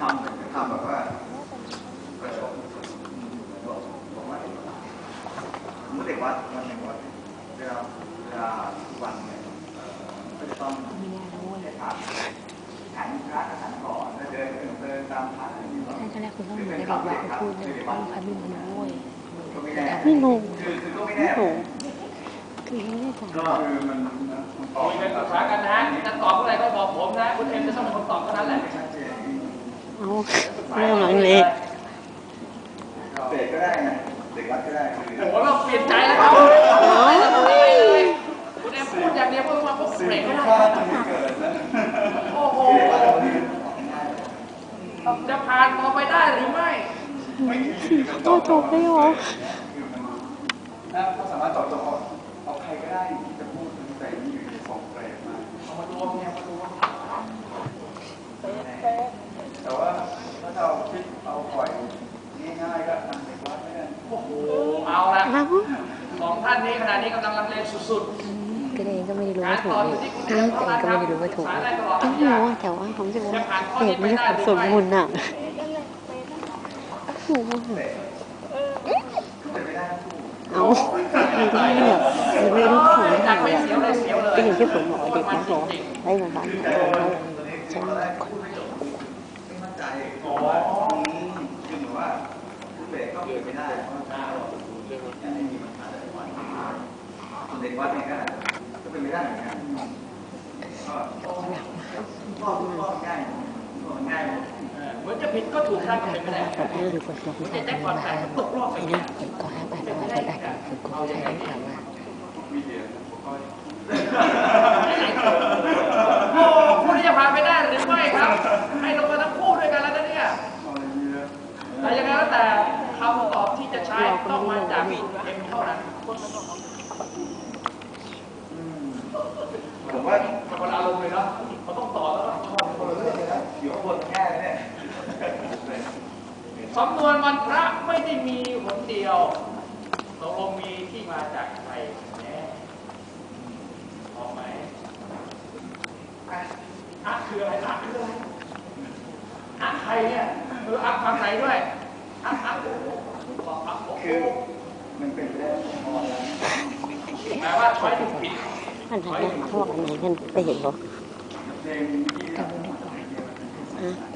ทำทำแบบว่าประชดบอกบอกว่าเมื่อเด็กวัดมันเป็นวัดเวลาเวลาวันเนี่ยก็จะต้องได้ถามถามพระถาก่อนแล้วเดินเดินตามพระท่านก็แรกคุณต้องอยู่ในแบบว่าพูดเยว่าพระไม่รู้วยไม่งงไม่งงคือไม่ได้ก่อนก็คือมันมันต่อกันนะ ไม่มีโอ้จบได้หรอคือมันถ้าเขาสามารถตอบโจทย์เอาเอาใครก็ได้ที่จะพูดแต่นี่อยู่ในสองเฟรมมาเอามารวมเนี่ยมารวมแต่ว่าถ้าเราคิดเอาปล่อยง่ายๆก็ทำเด็กวัดไม่ได้โอ้โหเอาละอ้าวสองท่านนี้ขณะนี้กำลังลังเลสุดก็เองก็ไม่ได้รู้ๆว่าถูกเลยอ้าวแต่เองก็ไม่ได้รู้ว่าถูกสาเลยได้ตลอดต้องทุกอรู้ย่างว่าแต่ว่าผมรู้สึกว่าเด็กไม่ได้ขับสวนมุนอะโอ้โหแต่ไม่ได้คู่ เอามันก็ไม่แบบมันไม่รู้ของไม่จากทำไม่เลยเสียวเลยเสียวเลยก็อย่างที่ผมบอกเด็กนะบอกได้มาบ้านเนี่ยเราฉันตอนแรกพูดไม่จบไม่มั่นใจอ๋อคือหนูว่าผู้เบรกก็เกิดไม่ได้เพราะว่าอยาก ให้มีปัญหาแต่ละวันส่วนเด็กวัดเนี่ยก็อาจจะก็เป็นไม่ได้เหมือนกันก็ก็ก็ง่ายก็ง่ายหมดเออเหมือนจะผิดก็ถูกได้ก็ไม่ได้แบบนี้หรือคนบอกไม่ได้มาอ้างไอ้นั่นคนก็ห้ามอ่านว่าคนอ่านคือคนไทยได้ถามว่ากโอ้ผู้ที่จะผ่าไปได้หรือไม่ครับ ให้ลงมาทั้งคู่ด้วยกันแล้วนะเนี่ยแต่ยังไงแล้วแต่คำตอบที่จะใช้ต้องมาจากเอ็มเท่านั้น ผมว่า เป็นคนอารมณ์เลยเนาะเขาต้องตอบแล้วต้องชอบ คนละเรื่องเลยนะอยู่ข้างบนแค่เนี่ย สำนวนวันพระ ไม่ได้มีหนเดียวตกลงมีที่มาจากใครแน่ออกไหมอะอะคืออะไรอะคืออะไรอะใครเนี่ยเอออะฟังไหนด้วยอะอะโอ้โหบอกอะโอ้โหคือมันเป็นไปได้พอแล้วแปลว่าช้อยถูกผิดอันนั้นเขาบอกอันไหนกันไปเห็นหรอเพลงที่อะ